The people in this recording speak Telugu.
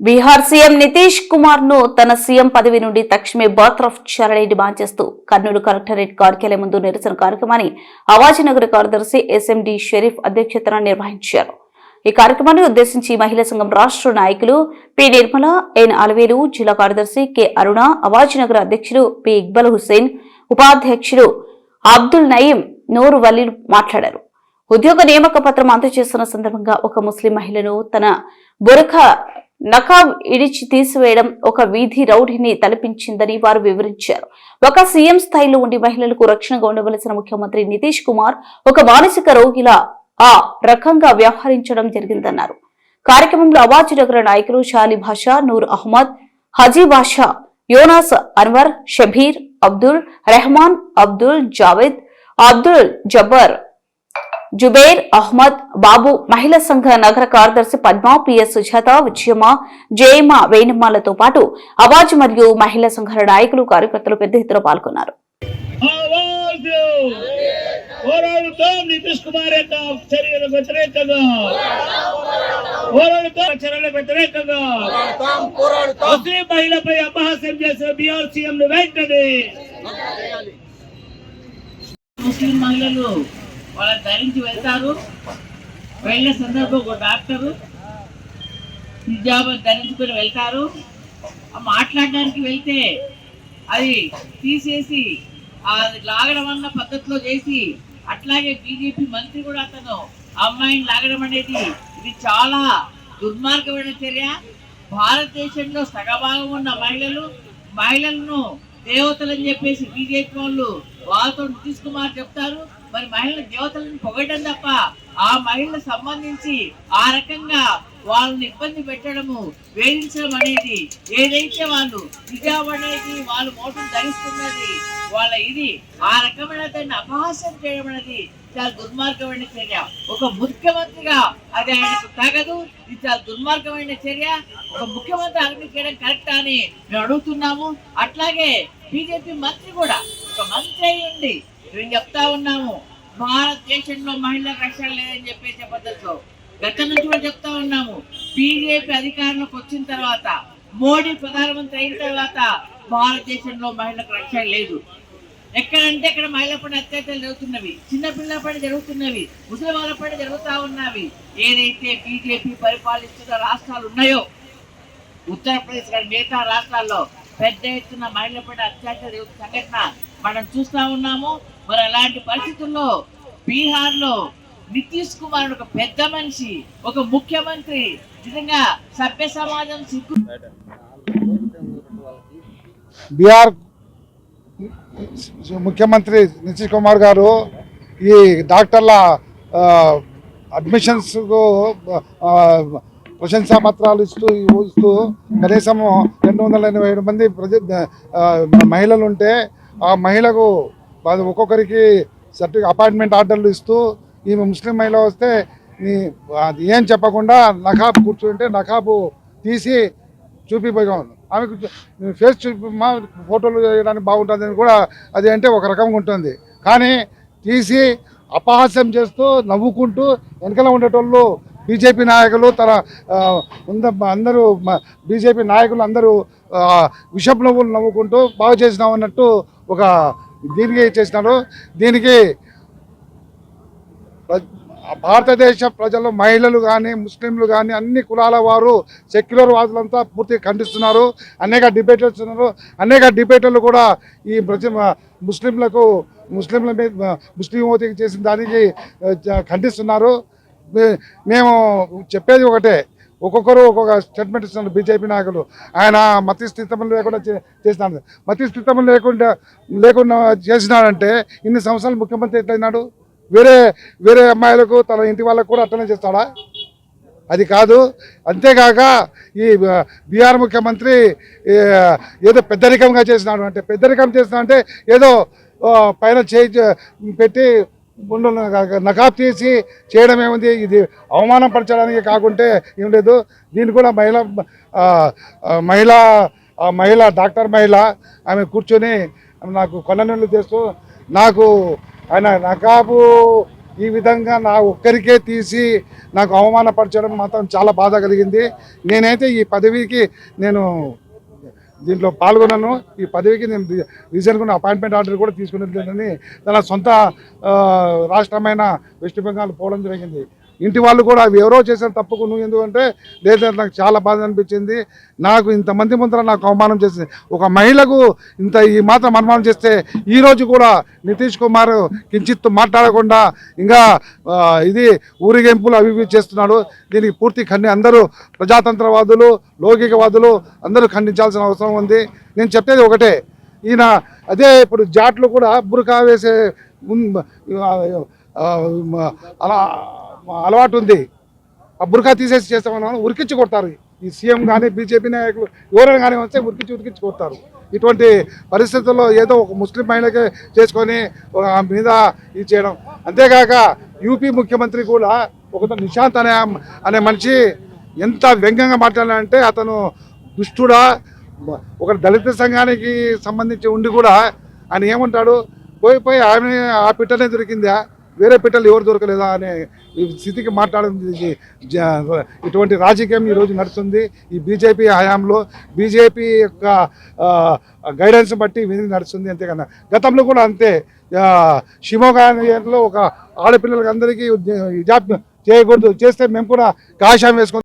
బీహార్ సీఎం నితీష్ కుమార్ను తన సీఎం పదవి నుండి తక్షణమే బర్తరఫ్ చేయాలని డిమాండ్ చేస్తూ కర్నూలు కలెక్టరేట్ కార్యాలయం ముందు నిరసన కార్యక్రమాన్ని అవాజీ నగర కార్యదర్శి ఎస్ఎండి షరీఫ్ అధ్యక్షతన నిర్వహించారు. ఈ కార్యక్రమాన్ని ఉద్దేశించి మహిళా సంఘం రాష్ట్ర నాయకులు పి నిర్మల ఎన్ అలవేలు జిల్లా కార్యదర్శి కె అరుణ అవాజీ అధ్యక్షులు అధ్యక్షుడు పి ఇక్బల్ హుస్సేన్ ఉపాధ్యక్షుడు అబ్దుల్ నయీం నూరు వల్లీలు మాట్లాడారు. ఉద్యోగ నియామక పత్రం అందజేస్తున్న సందర్భంగా ఒక ముస్లిం మహిళను తన బురఖ నకాబ్ ఇడిచి తీసివేయడం ఒక వీధి రౌడీని తలపించిందని వారు వివరించారు. ఒక సీఎం స్థాయిలో ఉండి మహిళలకు రక్షణగా ఉండవలసిన ముఖ్యమంత్రి నితీష్ కుమార్ ఒక మానసిక రోగిలా ఆ రకంగా వ్యవహరించడం జరిగిందన్నారు. కార్యక్రమంలో అవాజ్ నగర నాయకులు షాలి భాషా నూర్ అహ్మద్ హజీ బాషా యోనాస్ అన్వర్ షబీర్ అబ్దుల్ రెహమాన్ అబ్దుల్ జావేద్ అబ్దుల్ జబ్బర్ జుబేర్ అహ్మద్ బాబు మహిళా సంఘ నగర కార్యదర్శి పద్మ పిఎస్ సుజాత విజయమ్మ జయమ్మ వేణమ్మలతో పాటు అవాజ్ మరియు మహిళా సంఘాల నాయకులు కార్యకర్తలు పెద్ద ఎత్తున పాల్గొన్నారు. ఆవాజ్ పోరాడుతాం నితీష్ కుమార్ యొక్క చర్యలకు వ్యతిరేకంగా. పోరాడుతాం చర్యలకు వ్యతిరేకంగా. ముస్లిం మహిళపై అపహాస్యం చేసిన బీఆర్ సీఎం ను వెంటనే ముస్లిం మహిళలు వాళ్ళు ధరించి వెళ్తారు. వెళ్ళిన సందర్భం ఒక డాక్టరు హిజాబ్ ధరించుకొని వెళ్తారు. మాట్లాడడానికి వెళ్తే అది తీసేసి అది లాగడం అన్న పద్ధతిలో చేసి అట్లాగే బీజేపీ మంత్రి కూడా అతను అమ్మాయిని లాగడం అనేది ఇది చాలా దుర్మార్గమైన చర్య. భారతదేశంలో సగభాగం ఉన్న మహిళలు మహిళలను దేవతలని చెప్పేసి బీజేపీ వాళ్ళు వాళ్ళతో నితీష్ కుమార్ చెప్తారు. మరి మహిళల దేవతలను పొగడం తప్ప ఆ మహిళలకు సంబంధించి ఆ రకంగా వాళ్ళని ఇబ్బంది పెట్టడము వేధించడం అనేది ఏదైతే వాళ్ళు హిజాబ్ అనేది వాళ్ళు మోటం ధరిస్తున్నది వాళ్ళ ఇది ఆ రకమైన దాన్ని అపహాస్యం చేయడం అనేది చాలా దుర్మార్గమైన చర్య. ఒక ముఖ్యమంత్రిగా అది ఆయనకు తగదు ఇది చాలా దుర్మార్గమైన చర్య. ఒక ముఖ్యమంత్రి అరెస్ట్ చేయడం కరెక్ట్ అని మేము అడుగుతున్నాము. అట్లాగే బీజేపీ మంత్రి కూడా ఒక మంత్రి అయి మేము చెప్తా ఉన్నాము భారతదేశంలో మహిళల రక్షణ లేదని చెప్పేసే పద్ధతిలో గత నుంచి కూడా చెప్తా ఉన్నాము బీజేపీ అధికారంలోకి వచ్చిన తర్వాత మోడీ ప్రధానమంత్రి అయిన తర్వాత భారతదేశంలో మహిళలకు రక్షణ లేదు. ఎక్కడంటే ఇక్కడ మహిళల పైన అత్యాచారాలు జరుగుతున్నవి చిన్నపిల్లల పైన జరుగుతున్నవి ముసలి వాళ్ళ పైన జరుగుతా ఉన్నవి. ఏదైతే బీజేపీ పరిపాలిస్తున్న రాష్ట్రాలు ఉన్నాయో ఉత్తరప్రదేశ్ కానీ మిగతా రాష్ట్రాల్లో పెద్ద ఎత్తున మహిళల పైన అత్యాచారం జరుగుతున్న సంఘటన మనం చూస్తా ఉన్నాము. మరి అలాంటి పరిస్థితుల్లో బీహార్లో నితీష్ కుమార్ ఒక పెద్ద మనిషి ఒక ముఖ్యమంత్రి నిజంగా సభ్య సమాజం సిగ్గు బీహార్ ముఖ్యమంత్రి నితీష్ కుమార్ గారు ఈ డాక్టర్ల అడ్మిషన్స్ అడ్మిషన్స్కు ప్రశంసా పత్రాలు ఇస్తూ ఇస్తూ కనీసం రెండు వందల ఎనభై ఏడు మంది ప్రజ మహిళలు ఉంటే ఆ మహిళకు వాళ్ళు ఒక్కొక్కరికి సర్టి అపాయింట్మెంట్ ఆర్డర్లు ఇస్తూ ఈమె ముస్లిం మహిళ వస్తే నీ అది ఏం చెప్పకుండా నకాబ్ కూర్చుంటే నకాబు తీసి చూపిపోయాం ఆమెకు ఫేస్ చూపి మా ఫోటోలు వేయడానికి బాగుంటుందని కూడా అది అంటే ఒక రకంగా ఉంటుంది. కానీ తీసి అపహాస్యం చేస్తూ నవ్వుకుంటూ వెనకలో ఉండేటోళ్ళు బీజేపీ నాయకులు తన ఉంద అందరూ బీజేపీ నాయకులు అందరూ విషపు నవ్వులు నవ్వుకుంటూ బాగు చేసినామన్నట్టు ఒక దీనికి చేసినారు దీనికి ప్ర- భారతదేశ ప్రజలు మహిళలు కానీ ముస్లింలు కానీ అన్ని కులాల వారు సెక్యులర్ వాదులంతా పూర్తిగా ఖండిస్తున్నారు. అనేక డిబేటర్స్ ఉన్నారు అనేక డిబేటర్లు కూడా ఈ ప్రజ ముస్లింలకు ముస్లింల మీద ముస్లిం ఓతికి చేసిన దానికి ఖండిస్తున్నారు. మే- మేము చెప్పేది ఒకటే. ఒక్కొక్కరు ఒక్కొక్క స్టేట్మెంట్ ఇస్తున్నారు బీజేపీ నాయకులు. ఆయన మతి లేకుండా చే- చేసినాడు. లేకుండా లేకుండా చేసినాడంటే ఇన్ని సంవత్సరాలు ముఖ్యమంత్రి ఎట్లయినాడు? వేరే వేరే అమ్మాయిలకు తన ఇంటి వాళ్ళకు కూడా అట్లనే చేస్తాడా? అది కాదు. అంతేకాక ఈ బీహార్ ముఖ్యమంత్రి ఏదో పెద్దరికంగా చేసినాడు. అంటే పెద్దరికం చేసినా అంటే ఏదో పైన చేయి పెట్టి గుండెలు నకాబ్ తీసి చేయడం ఏముంది? ఇది అవమానం పరచడానికి కాకుంటే ఏం లేదు. దీన్ని కూడా మహిళ మహిళ మహిళ డాక్టర్ మహిళ ఆమె కూర్చొని నాకు కొనలు చేస్తూ నాకు ఆయన నకాబు ఈ విధంగా నా ఒక్కరికే తీసి నాకు అవమానపరచడం మాత్రం చాలా బాధ కలిగింది. నేనైతే ఈ పదవికి నేను దీంట్లో పాల్గొన్నాను. ఈ పదవికి నేను రీసెంట్గా అపాయింట్మెంట్ ఆర్డర్ కూడా తీసుకుని తన సొంత రాష్ట్రమైన వెస్ట్ బెంగాల్ పోవడం జరిగింది. ఇంటి వాళ్ళు కూడా అవి ఎవరో చేసిన తప్పుకు నువ్వు ఎందుకంటే లేదా నాకు చాలా బాధ అనిపించింది. నాకు ఇంతమంది ముందర నాకు అవమానం చేసింది. ఒక మహిళకు ఇంత ఈ మాత్రం అనుమానం చేస్తే ఈరోజు కూడా నితీష్ కుమార్ కించిత్ మాట్లాడకుండా ఇంకా ఇది ఊరిగింపులు అవి ఇవి చేస్తున్నాడు. దీనికి పూర్తి ఖండి అందరూ ప్రజాతంత్రవాదులు లౌకికవాదులు అందరూ ఖండించాల్సిన అవసరం ఉంది. నేను చెప్పేది ఒకటే. ఈయన అదే ఇప్పుడు జాట్లు కూడా బురకా వేసే అలా అలవాటు ఉంది. ఆ తీసేసి చేస్తామని ఉరికించి కొడతారు. ఈ సీఎం కానీ బీజేపీ నాయకులు ఎవరైనా కానీ వస్తే ఉరికించి ఉరికించి కొడతారు. ఇటువంటి పరిస్థితుల్లో ఏదో ఒక ముస్లిం మహిళకే చేసుకొని ఆమె మీద ఇది చేయడం. అంతేకాక యూపీ ముఖ్యమంత్రి కూడా ఒక నిశాంత్ అనే అనే మనిషి ఎంత వ్యంగ్యంగా మాట్లాడాలంటే అతను దుష్టుడా ఒక దళిత సంఘానికి సంబంధించి ఉండి కూడా ఆయన ఏమంటాడు? పోయి పోయి ఆమె ఆ పిట్టనే దొరికిందా? వేరే పిట్టలు ఎవరు దొరకలేదా అనే ఈ స్థితికి మాట్లాడింది ఇటువంటి రాజకీయం ఈరోజు నడుస్తుంది. ఈ బీజేపీ హయాంలో బీజేపీ యొక్క గైడెన్స్ బట్టి విధి నడుస్తుంది అంతేకన్నా గతంలో కూడా అంతే. ఆ, ఒక ఆడపిల్లలకి అందరికీ హిజాబ్ చేయకూడదు చేస్తే మేము కూడా కాషాయం వేసుకుంటాం